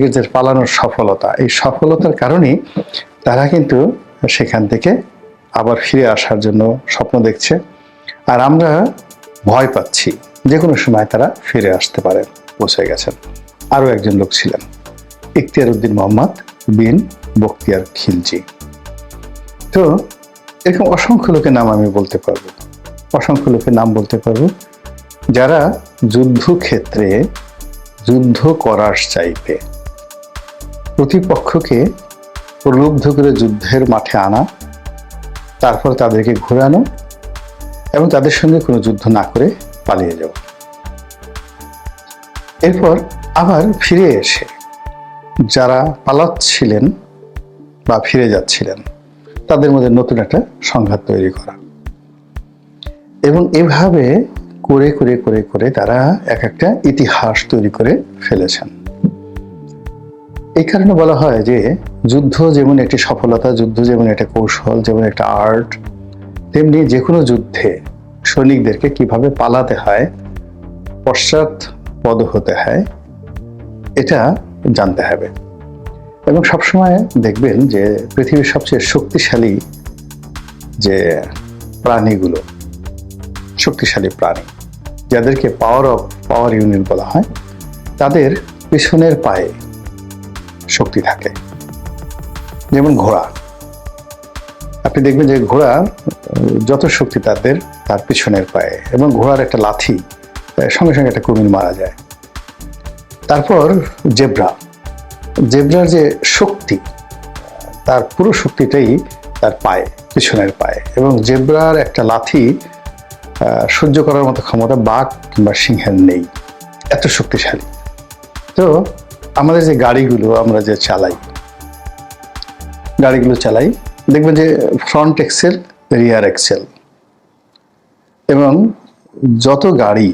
লীগের পালানোর সফলতা, এই সফলতার কারণেই তারা কিন্তু সেখান থেকে আবার ফিরে আসার জন্য স্বপ্ন দেখছে। আর আমরা ভয় পাচ্ছি যে কোনো সময় তারা ফিরে আসতে পারে, পৌঁছে গেছেন। আরও একজন লোক ছিলেন, ইখতিয়ার উদ্দিন মোহাম্মদ বিন বখতিয়ার খিলজি। তো এরকম অসংখ্য লোকের নাম আমি বলতে পারব, অসংখ্য লোকের নাম বলতে পারব, যারা যুদ্ধক্ষেত্রে যুদ্ধ করার চাইতে প্রতিপক্ষকে প্রলুব্ধ করে যুদ্ধের মাঠে আনা, তারপর তাদেরকে ঘোরানো এবং তাদের সঙ্গে কোনো যুদ্ধ না করে পালিয়ে যাওয়া এরপর আবার ফিরে এসে যারা পালাচ্ছিলেন বা ফিরে যাচ্ছিলেন, তাদের মধ্যে নতুন একটা সংঘাত তৈরি করা। এবং এভাবে করে করে করে করে তারা এক একটা ইতিহাস তৈরি করে ফেলেছেন। এই কারণে বলা হয় যে যুদ্ধ যেমন একটি সফলতা, যুদ্ধ যেমন একটা কৌশল, যেমন একটা আর্ট তেমনি যে কোনো যুদ্ধে সৈনিকদেরকে কীভাবে পালাতে হয়, পশ্চাৎ পদ হতে হয়, এটা জানতে হবে। এবং সবসময় দেখবেন যে পৃথিবীর সবচেয়ে শক্তিশালী যে প্রাণীগুলো, শক্তিশালী প্রাণী, যাদেরকে পাওয়ার অফ পাওয়ার ইউনিট বলা হয়, তাদের পিছনের পায়ে শক্তি থাকে। যেমন ঘোড়া। আপনি দেখবেন যে ঘোড়া, যত শক্তি তাদের, তার পিছনের পায়ে। এবং ঘোড়ার একটা লাথি সঙ্গে সঙ্গে একটা কুমির মারা যায়। তারপর জেব্রা। জেব্রার যে শক্তি, তার পুরো শক্তিটাই তার পায়ে, পিছনের পায়ে। এবং জেব্রার একটা লাথি সহ্য করার মতো ক্ষমতা বাঘ কিংবা সিংহের নেই। এত শক্তিশালী। তো আমাদের যে গাড়িগুলো আমরা যে চালাই, গাড়িগুলো চালাই, দেখবেন যে ফ্রন্ট এক্সেল রিয়ার এক্সেল এবং যত গাড়ি,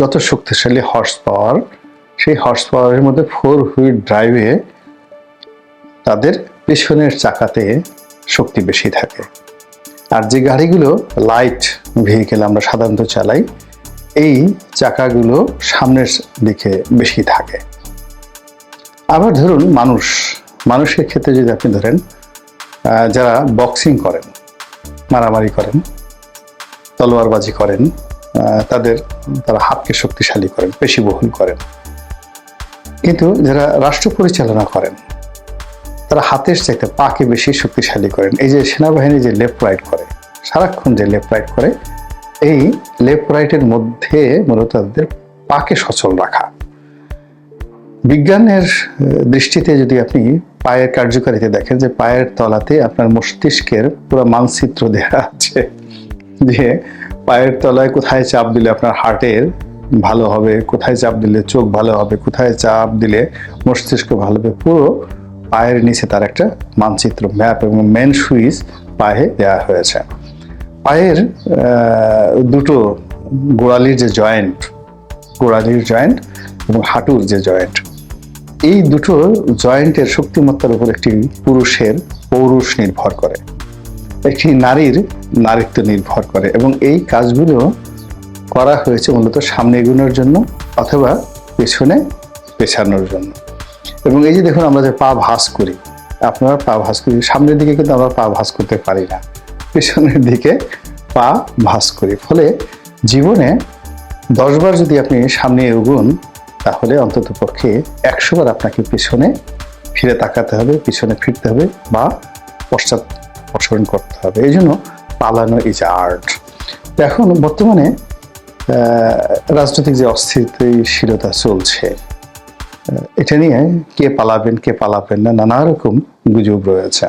যত শক্তিশালী হর্স পাওয়ার সেই হর্স পাওয়ারের মধ্যে ফোর হুইল ড্রাইভে তাদের পেছনের চাকাতে শক্তি বেশি থাকে। আর যে গাড়িগুলো লাইট ভেহিকেল আমরা সাধারণত চালাই, এই চাকাগুলো সামনের দিকে বেশি থাকে। আবার ধরুন মানুষ, মানুষের ক্ষেত্রে যদি আপনি ধরেন যারা বক্সিং করেন, মারামারি করেন, তলোয়ারবাজি করেন তাদের, তারা হাতকে শক্তিশালী করেন পেশিবহুল করেন। কিন্তু যারা রাষ্ট্র পরিচালনা করেন, তারা হাতের চাইতে পাকে বেশি শক্তিশালী করেন। এই যে সেনাবাহিনী যে লেফট রাইট করে, সারাক্ষণ যে লেফট রাইট করে, এই লেফট রাইটের মধ্যে মূলত তাদের পাকে সচল রাখা। বিজ্ঞানের দৃষ্টিতে যদি আপনি পায়ের কার্যকারিতা দেখেন যে পায়ের তলাতে আপনার মস্তিষ্কের পুরো মানচিত্র দেওয়া আছে যে পায়ের তলায় কোথায় চাপ দিলে আপনার হার্টের ভালো হবে, কোথায় চাপ দিলে চোখ ভালো হবে, কোথায় চাপ দিলে মস্তিষ্ক ভালো হবে, পুরো পায়ের নিচে তার একটা মানচিত্র, ম্যাপ এবং মেন সুইচ পায়ে দেওয়া হয়েছে। পায়ের দুটো গোড়ালির যে জয়েন্ট, গোড়ালির জয়েন্ট এবং হাঁটুর যে জয়েন্ট এই দুটো জয়েন্টের শক্তিমত্তার উপর একটি পুরুষের পৌরুষ নির্ভর করে। একটি নারীর নারীত্ব নির্ভর করে এবং এই কাজগুলো করা হয়েছে মূলত সামনে এগোনোর জন্য অথবা পেছনে পেছানোর জন্য। এবং এই যে দেখুন আমরা যে পা ভাঁজ করি, আপনারা পা ভাঁজ করি, সামনের দিকে কিন্তু আমরা পা ভাঁজ করতে পারি না। পেছনের দিকে পা ভাঁজ করি। ফলে জীবনে দশবার যদি আপনি সামনে এগোন তাহলে অন্তত পক্ষে একশো বার আপনাকে পিছনে ফিরে তাকাতে হবে, পিছনে ফিরতে হবে বা পশ্চাৎ অপসরণ করতে হবে। এই জন্য পালানো ইজ আর্ট এখন বর্তমানে রাজনৈতিক যে অস্থিতিশীলতা চলছে এটা নিয়ে কে পালাবেন কে পালাবেন না, নানা রকম গুজব রয়েছে।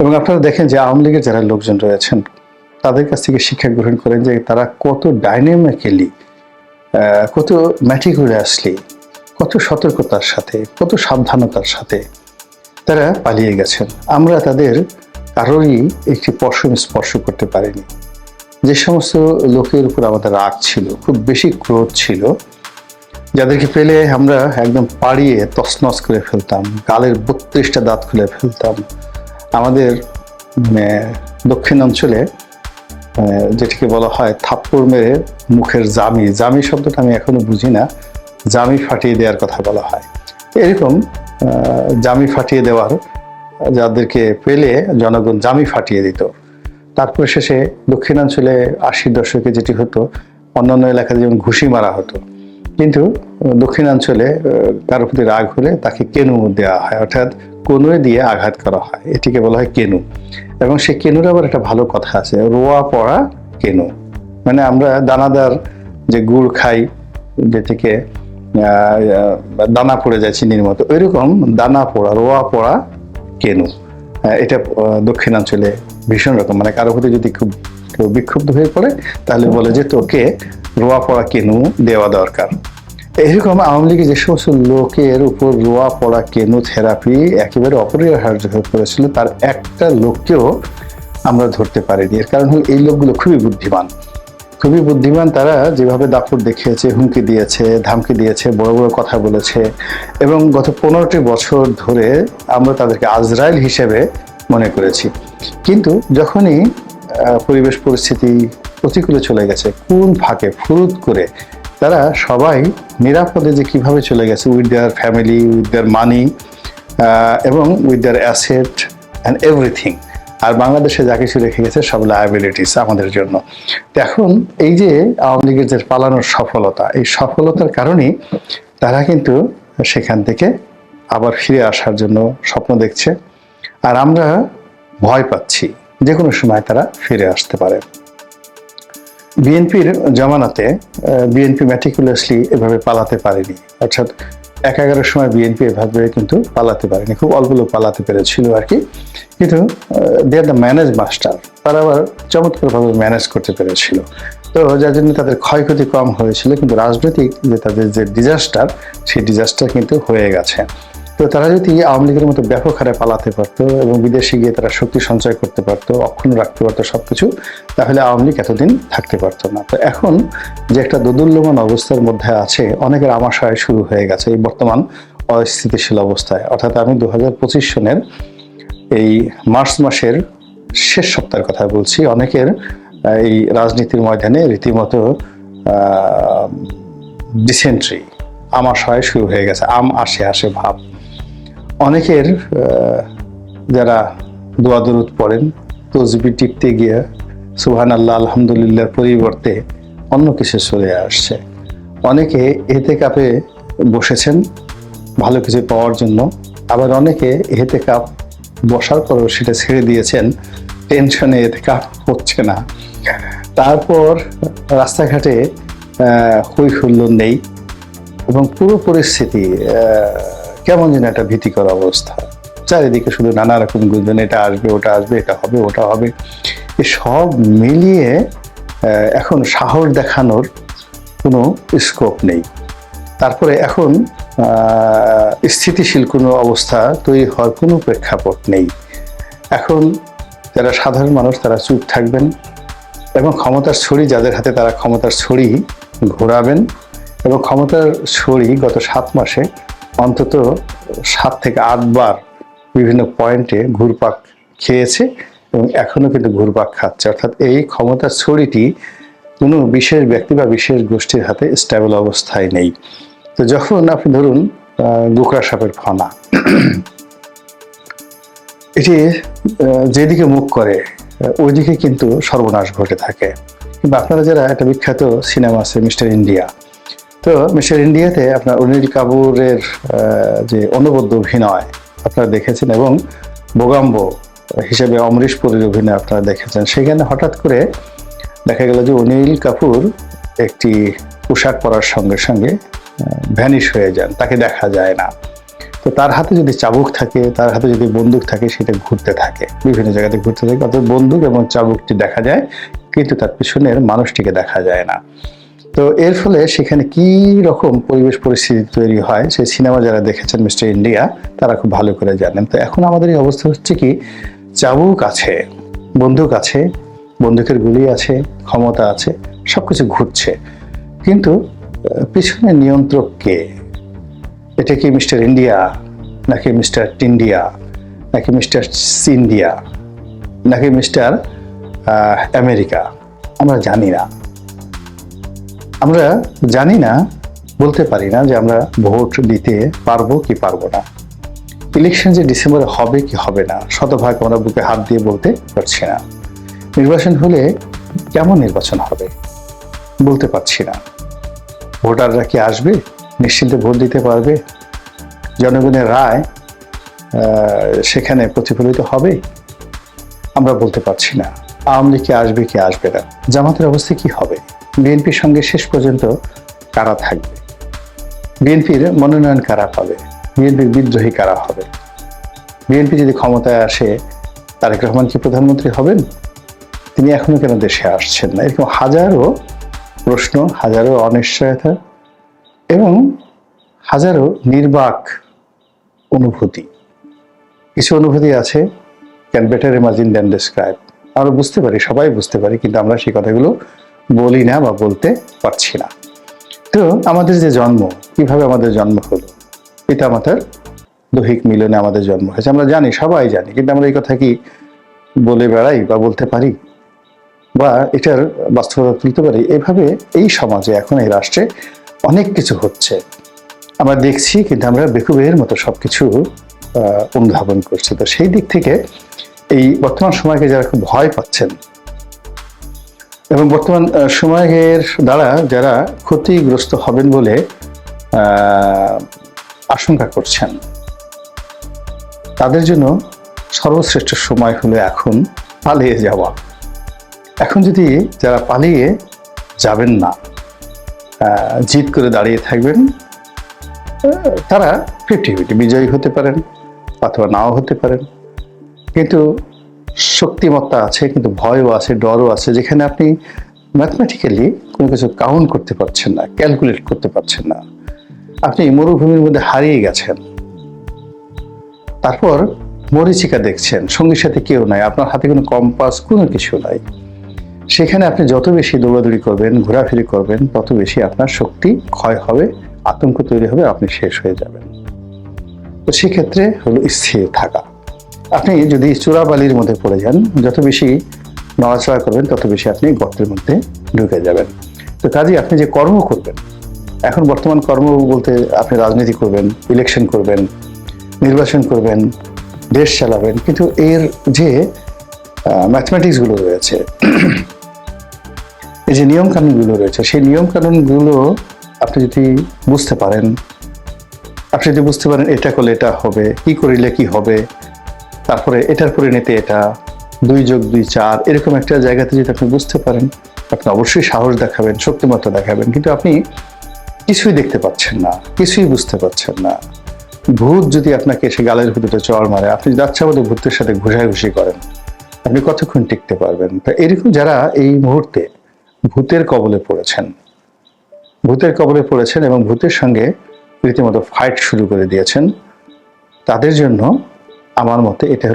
এবং আপনারা দেখেন যে আওয়ামী লীগের যারা লোকজন রয়েছেন, তাদের কাছ থেকে শিক্ষা গ্রহণ করেন যে তারা কত ডাইনামিক্যালি কত ম্যাটিকুলাসলি কত সতর্কতার সাথে, কত সাবধানতার সাথে তারা পালিয়ে গেছেন। আমরা তাদের কারোরই একটি পশম স্পর্শ করতে পারিনি। যে সমস্ত লোকের উপর আমাদের রাগ ছিল, খুব বেশি ক্রোধ ছিল, যাদেরকে পেলে আমরা একদম পাড়িয়ে তছনছ করে ফেলতাম, গালের বত্রিশটা দাঁত খুলে ফেলতাম। আমাদের দক্ষিণ অঞ্চলে যেটিকে বলা হয় থাপ্পড় মেরে মুখের জামি। জামি শব্দটা আমি এখনও বুঝি না। জামি ফাটিয়ে দেওয়ার কথা বলা হয়। এরকম জামি ফাটিয়ে দেওয়ার যাদেরকে পেলে জনগণ জামি ফাটিয়ে দিত। তারপর শেষে দক্ষিণাঞ্চলে আশির দশকে যেটি হতো অন্যান্য এলাকাতে যেমন ঘুষি মারা হতো। কিন্তু দক্ষিণাঞ্চলে আহ, কারও প্রতি রাগ হলে তাকে কেনু দেওয়া হয়। অর্থাৎ কনুয়ে দিয়ে আঘাত করা হয়। এটিকে বলা হয় কেনু। এবং সে কেনুর আবার একটা ভালো কথা আছে রোয়া পড়া কেনু। মানে আমরা দানাদার যে গুড় খাই আহ, আহ, দানা পড়ে যায় চিনির মতো ওইরকম দানা পড়া রোয়া পড়া কেনু। এটা দক্ষিণাঞ্চলে ভীষণ রকম। মানে কারও প্রতি যদি খুব কেউ বিক্ষুব্ধ হয়ে পড়ে তাহলে বলে যে তোকে রোয়া পড়া কেনু দেওয়া দরকার। এরকম আওয়ামী লীগের যে সমস্ত লোকের উপর রোয়া পড়া কেনু থেরাপি একেবারে অপরিহার্য হয়ে পড়েছিল, তার একটা লোককেও আমরা ধরতে পারিনি। এর কারণ হলো এই লোকগুলো খুবই বুদ্ধিমান। খুবই বুদ্ধিমান তারা যেভাবে দাপট দেখিয়েছে, হুমকি দিয়েছে, ধামকি দিয়েছে, বড় বড় কথা বলেছে এবং গত পনেরোটি বছর ধরে আমরা তাদেরকে আজরাইল হিসেবে মনে করেছি। কিন্তু যখনই পরিবেশ পরিস্থিতি প্রতিকূলে চলে গেছে, কোন ফাঁকে ফুরুত করে তারা সবাই নিরাপদে যে কীভাবে চলে গেছে with their family with their money এবং with their asset and everything আর বাংলাদেশে যা কিছু রেখে গেছে সব লায়াবিলিটিস আমাদের জন্য। তো এখন এই যে আওয়ামী লীগের যে পালানোর সফলতা, এই সফলতার কারণেই তারা কিন্তু সেখান থেকে আবার ফিরে আসার জন্য স্বপ্ন দেখছে। আর আমরা ভয় পাচ্ছি যে কোনো সময় তারা ফিরে আসতে পারে। বিএনপির জামানাতে বিএনপি ম্যাটিকুলাসলি এভাবে পালাতে পারেনি। অর্থাৎ এক এগারোর সময় বিএনপি এভাবে কিন্তু পালাতে পারেনি। খুব অল্প লোক পালাতে পেরেছিল আর কি কিন্তু they are the manage master তারা আবার চমৎকারভাবে ম্যানেজ করতে পেরেছিল। তো যার জন্য তাদের ক্ষয়ক্ষতি কম হয়েছিল, কিন্তু রাজনৈতিক যে তাদের যে ডিজাস্টার সেই ডিজাস্টার কিন্তু হয়ে গেছে। তো তারা যদি আওয়ামী লীগের মতো ব্যাপক হারে পালাতে পারতো এবং বিদেশে গিয়ে তারা শক্তি সঞ্চয় করতে পারতো, অক্ষুণ্ণ রাখতে পারতো সব কিছু তাহলে আওয়ামী লীগ এতদিন থাকতে পারতো না। তো এখন যে একটা দোদুল্যমান অবস্থার মধ্যে আছে, অনেকের আমাশয় শুরু হয়ে গেছে এই বর্তমান অস্থিতিশীল অবস্থায়। অর্থাৎ আমি দু হাজার পঁচিশ সনের এই মার্চ মাসের শেষ সপ্তাহের কথা বলছি। অনেকের এই রাজনীতির ময়দানে রীতিমতো ডিসেন্ট্রি আমাশয় শুরু হয়ে গেছে। আম আসে আসে ভাব। অনেকের যারা দোয়া দরুদ পড়েন তসবি টিপতে গিয়ে সুহান আল্লাহ আলহামদুলিল্লাহর পরিবর্তে অন্য কিছু চলে আসছে। অনেকে এতে কাপে বসেছেন, ভালো কিছু পাওয়ার জন্য। আবার অনেকে এতে কাপ বসার পরও সেটা ছেড়ে দিয়েছেন, টেনশনে এতে কাপ হচ্ছে না। তারপর রাস্তাঘাটে হই হুল্লোড় নেই এবং পুরো পরিস্থিতি কেমন যেন একটা ভীতিকর অবস্থা। চারিদিকে শুধু নানা রকম গুঞ্জন, এটা আসবে, ওটা আসবে, এটা হবে, ওটা হবে। এ সব মিলিয়ে এখন সাহস দেখানোর কোনো স্কোপ নেই। তারপরে এখন স্থিতিশীল কোনো অবস্থা তৈরি হওয়ার কোনো প্রেক্ষাপট নেই। এখন যারা সাধারণ মানুষ, তারা চুপ থাকবেন এবং ক্ষমতার ছড়ি, যাদের হাতে তারা ক্ষমতার ছড়ি ঘোরাবেন এবং ক্ষমতার ছড়ি গত সাত মাসে অন্তত সাত থেকে আটবার বিভিন্ন পয়েন্টে ঘুরপাক খেয়েছে এবং এখনও কিন্তু ঘুরপাক খাচ্ছে। অর্থাৎ এই ক্ষমতার ছড়িটি কোনো বিশেষ ব্যক্তি বা বিশেষ গোষ্ঠীর হাতে স্টেবল অবস্থায় নেই। তো যখন আপনি ধরুন গোকরা সাপের ফনা, এটি যেদিকে মুখ করে ওইদিকে কিন্তু সর্বনাশ ঘটে থাকে। কিন্তু আপনারা যারা একটা বিখ্যাত সিনেমা আছে, মিস্টার ইন্ডিয়া তো মিস্টার ইন্ডিয়াতে আপনার অনিল কাপুরের যে অনবদ্য অভিনয় আপনারা দেখেছেন এবং বোগাম্বো হিসেবে অমরিশ পুরীর অভিনয় আপনারা দেখেছেন, সেখানে হঠাৎ করে দেখা গেল যে অনিল কাপুর একটি পোশাক পরার সঙ্গে সঙ্গে ভ্যানিশ হয়ে যান, তাকে দেখা যায় না। তো তার হাতে যদি চাবুক থাকে, তার হাতে যদি বন্দুক থাকে, সেটা ঘুরতে থাকে, বিভিন্ন জায়গাতে ঘুরতে থাকে, অর্থাৎ বন্দুক এবং চাবুকটি দেখা যায়, কিন্তু তার পিছনের মানুষটিকে দেখা যায় না। তো এর ফলে সেখানে কি রকম পরিবেশ পরিস্থিতি তৈরি হয়, সেই সিনেমা যারা দেখেছেন মিস্টার ইন্ডিয়া, তারা খুব ভালো করে জানেন। তো এখন আমাদের এই অবস্থা হচ্ছে কি, চাবুক আছে, বন্দুক আছে, বন্দুকের গুলি আছে, ক্ষমতা আছে সব কিছু ঘুরছে। কিন্তু পিছনে নিয়ন্ত্রক কে? এটা কি মিস্টার ইন্ডিয়া, নাকি মিস্টার টিন্ডিয়া, নাকি মিস্টার সিন্ডিয়া নাকি মিস্টার আমেরিকা? আমরা জানি না। আমরা জানি না, বলতে পারি না যে আমরা ভোট দিতে পারব কি পারব না। ইলেকশন যে ডিসেম্বরে হবে কি হবে না, শতভাগ আমরা বুকে হাত দিয়ে বলতে পারছি না। নির্বাচন হলে কেমন নির্বাচন হবে, বলতে পারছি না। ভোটাররা কি আসবে, নিশ্চিন্তে ভোট দিতে পারবে? জনগণের রায় সেখানে প্রতিফলিত হবে? আমরা বলতে পারছি না। আওয়ামী লীগ কি আসবে কি আসবে না? জামাতের অবস্থা কি হবে? বিএনপির সঙ্গে শেষ পর্যন্ত কারা থাকবে? বিএনপির মনোনয়ন কারা পাবে? বিএনপির বিদ্রোহী কারা হবে? বিএনপি যদি ক্ষমতায় আসে, তারেক রহমান কি প্রধানমন্ত্রী হবেন? তিনি এখনও কেন দেশে আসছেন না? এরকম হাজারো প্রশ্ন, হাজারো অনিশ্চয়তা এবং হাজারো নির্বাক অনুভূতি। কিছু অনুভূতি আছে can better imagine than describe আমরা বুঝতে পারি, সবাই বুঝতে পারি, কিন্তু আমরা সেই কথাগুলো বলি না বা বলতে পারছি না। তো আমাদের যে জন্ম কীভাবে আমাদের জন্ম হলো? পিতা মাতার দৈহিক মিলনে আমাদের জন্ম হয়েছে। আমরা জানি সবাই জানি কিন্তু আমরা এই কথা কি বলে বেড়াই বা বলতে পারি? বা এটার বাস্তবতা তুলতে পারি? এভাবে এই সমাজে এখন এই রাষ্ট্রে অনেক কিছু হচ্ছে। আমরা দেখছি কিন্তু আমরা বেকুবের মতো সবকিছু আহ, অনুধাবন করছি। তো সেই দিক থেকে এই বর্তমান সময়কে যারা খুব ভয় পাচ্ছেন এবং বর্তমান সময়ের দ্বারা যারা ক্ষতিগ্রস্ত হবেন বলে আশঙ্কা করছেন, তাদের জন্য সর্বশ্রেষ্ঠ সময় হলো এখন পালিয়ে যাওয়া। এখন যদি যারা পালিয়ে যাবেন না জিদ করে দাঁড়িয়ে থাকবেন, তারা ফিফটি ফিফটি বিজয়ী হতে পারেন, অথবা নাও হতে পারেন। কিন্তু শক্তিমত্তা আছে, কিন্তু ভয়ও আছে, ডরও আছে, যেখানে আপনি ম্যাথমেটিক্যালি কোনো কিছু কাউন্ট করতে পারছেন না ক্যালকুলেট করতে পারছেন না। আপনি মরুভূমির মধ্যে হারিয়ে গেছেন। তারপর মরিচিকা দেখছেন, সঙ্গীর সাথে কেউ নাই, আপনার হাতে কোনো কম্পাস কোনো কিছু নাই। সেখানে আপনি যত বেশি দৌড়াদৌড়ি করবেন, ঘোরাফেরি করবেন, তত বেশি আপনার শক্তি ক্ষয় হবে, আতঙ্ক তৈরি হবে, আপনি শেষ হয়ে যাবেন। তো সেক্ষেত্রে হলো স্থির থাকা। আপনি যদি চূড়াবালির মধ্যে পড়ে যান, যত বেশি নড়াচড়া করবেন, তত বেশি আপনি গর্তের মধ্যে ঢুকে যাবেন। তো কাজে আপনি যে কর্ম করবেন, এখন বর্তমান কর্ম বলতে আপনি রাজনীতি করবেন ইলেকশন করবেন, নির্বাচন করবেন, দেশ চালাবেন, কিন্তু এর যে ম্যাথমেটিক্সগুলো রয়েছে, এই যে নিয়ম কানুনগুলো রয়েছে, সেই নিয়মকানুনগুলো আপনি যদি বুঝতে পারেন, আপনি যদি বুঝতে পারেন এটা করলে এটা হবে, কি করিলে কি হবে তারপরে এটার পরিণতি এটা, দুই যোগ দুই চার, এরকম একটা জায়গাতে যদি আপনি বুঝতে পারেন, আপনি অবশ্যই সাহস দেখাবেন, শক্তিমত্তা দেখাবেন, কিন্তু আপনি কিছুই দেখতে পাচ্ছেন না, কিছুই বুঝতে পারছেন না। ভূত যদি আপনাকে এসে গালের ভিতরে চড় মারে, আপনি আচ্ছা বলে ভূতের সাথে ঘুষাঘুষি করেন, আপনি কতক্ষণ টিকতে পারবেন? তা এরকম যারা এই মুহূর্তে ভূতের কবলে পড়েছেন, ভূতের কবলে পড়েছেন এবং ভূতের সঙ্গে রীতিমতো ফাইট শুরু করে দিয়েছেন, তাদের জন্য আমার মতে এটা হলো